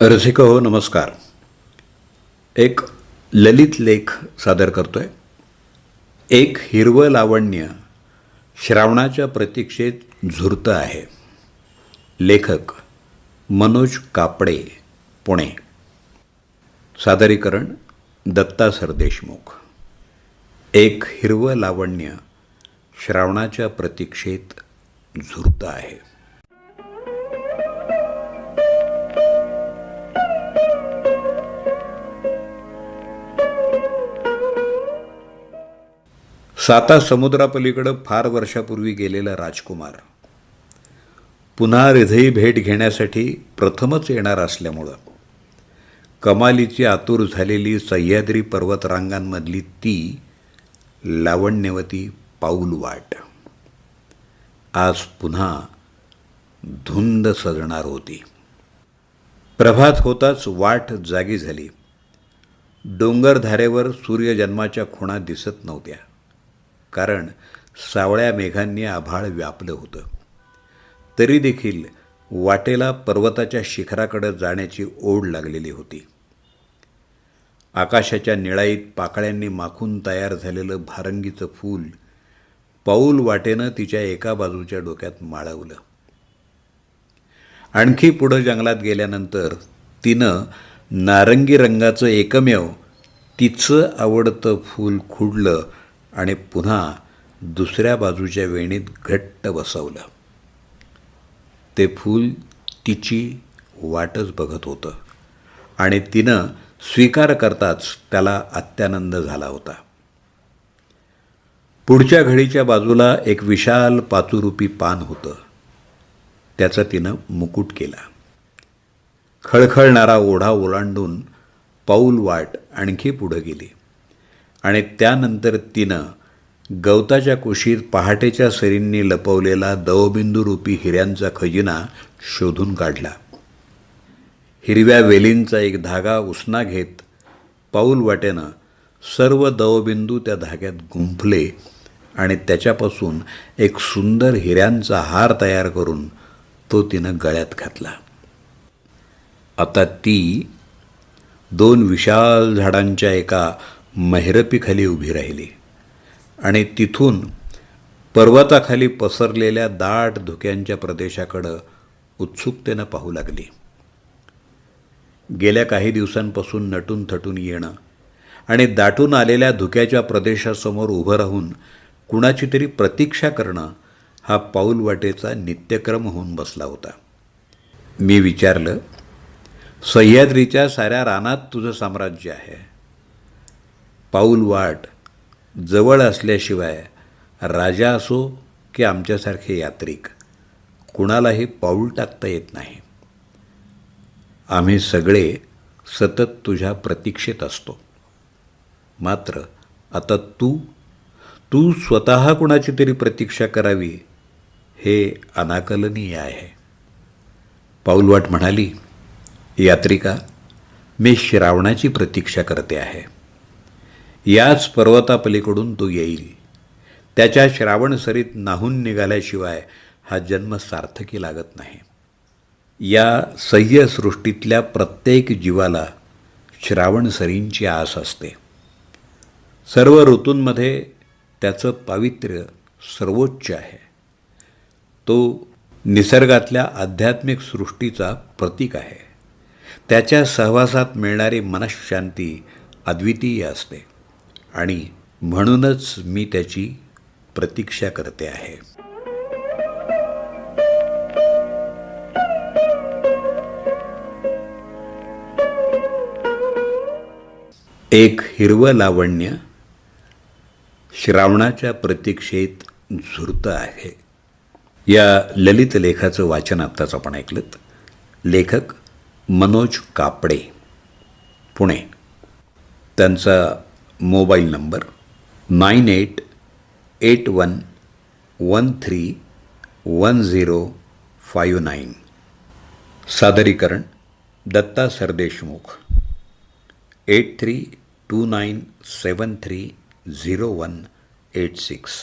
रसिक हो नमस्कार. एक ललित लेख सादर करतोय. एक हिरवं लावण्य श्रावणाच्या प्रतीक्षेत झुरतं आहे. लेखक मनोज कापडे पुणे. सादरीकरण दत्ता सरदेशमुख एक हिरवं लावण्य श्रावणाच्या प्रतीक्षेत झुरतं आहे. साता समुद्रापलीकडं फार वर्षापूर्वी गेलेला राजकुमार. पुन्हा हृदयी भेट घेण्यासाठी प्रथमच येणार असल्यामुळं कमालीची आतूर झालेली सह्याद्री पर्वतरांगांमधली ती लावण्यवती पाऊलवाट आज पुन्हा धुंद सजणार होती. प्रभात होताच वाट जागी झाली. डोंगरधारेवर सूर्यजन्माच्या खुणा दिसत नव्हत्या. कारण सावळ्या मेघांनी आभाळ व्यापलं होतं. तरी देखील वाटेला पर्वताच्या शिखराकडे जाण्याची ओढ लागलेली होती. आकाशाच्या निळाईत पाकळ्यांनी माखून तयार झालेलं भारंगीचं फूल पाऊल वाटेनं तिच्या एका बाजूच्या डोक्यात माळवलं. आणखी पुढं जंगलात गेल्यानंतर तिनं नारंगी रंगाचं एकमेव तिचं आवडतं फूल खुडलं आणि पुन्हा दुसऱ्या बाजूच्या वेणीत घट्ट बसवलं. ते फूल तिची वाटच बघत होतं. आणि तिनं स्वीकार करताच त्याला अत्यानंद झाला होता. पुढच्या घडीच्या बाजूला एक विशाल पाचुरूपी पान होतं. त्याचा तिनं मुकुट केला. खळखळणारा ओढा ओलांडून पाऊल वाट आणखी पुढं गेली. आणि त्यानंतर तिनं गवताच्या कुशीत पहाटेच्या सरींनी लपवलेला दवबिंदूरूपी हिऱ्यांचा खजिना शोधून काढला. हिरव्या वेलींचा एक धागा उसना घेत पाऊल वाटेनं सर्व दवबिंदू त्या धाग्यात गुंफले आणि त्याच्यापासून एक सुंदर हिऱ्यांचा हार तयार करून तो तिनं गळ्यात घातला. आता ती दोन विशाल झाडांच्या एका मेहरपीखाली उभी राहिली. आणि तिथून पर्वताखाली पसरलेल्या दाट धुक्यांच्या प्रदेशाकडं उत्सुकतेनं पाहू लागली. गेल्या काही दिवसांपासून नटून थटून येणं आणि दाटून आलेल्या धुक्याच्या प्रदेशासमोर उभं राहून कुणाची तरी प्रतीक्षा करणं हा पाऊलवाटेचा नित्यक्रम होऊन बसला होता. मी विचारलं सह्याद्रीच्या साऱ्या रानात तुझं साम्राज्य आहे? पाऊल वाट जवळ असल्याशिवाय राजा असो की आमच्यासारखे यात्रिक कुणालाही पाऊल टाकता येत नाही. आम्ही सगळे सतत तुझ्या प्रतीक्षेत असतो. मात्र आता तू तू स्वतः कुणाची तरी प्रतीक्षा करावी हे अनाकलनीय आहे. पाऊलवाट म्हणाली यात्रिका मी श्रावणाची प्रतीक्षा करते आहे. याच पर्वतापलीकडून तो येईल. त्याच्या श्रावण सरीत नाहून निघाल्याशिवाय हा जन्म सार्थकी लागत नाही. या सह्यसृष्टीतल्या प्रत्येक जीवाला श्रावण सरींची आस असते. सर्व ऋतूंमध्ये त्याचं पावित्र्य सर्वोच्च आहे. तो निसर्गातल्या आध्यात्मिक सृष्टीचा प्रतीक आहे. त्याच्या सहवासात मिळणारी मनशांती अद्वितीय असते. आणि म्हणूनच मी त्याची प्रतीक्षा करते आहे. एक हिरवं लावण्य श्रावणाच्या प्रतीक्षेत झुरतं आहे. या ललित लेखाचं वाचन आत्ताच आपण ऐकलं लेखक मनोज कापडे पुणे. त्यांचा mobile number nine eight eight one one three one zero five nine सादरीकरण Datta Sardeshmukh. Eight three two nine seven three zero one eight six.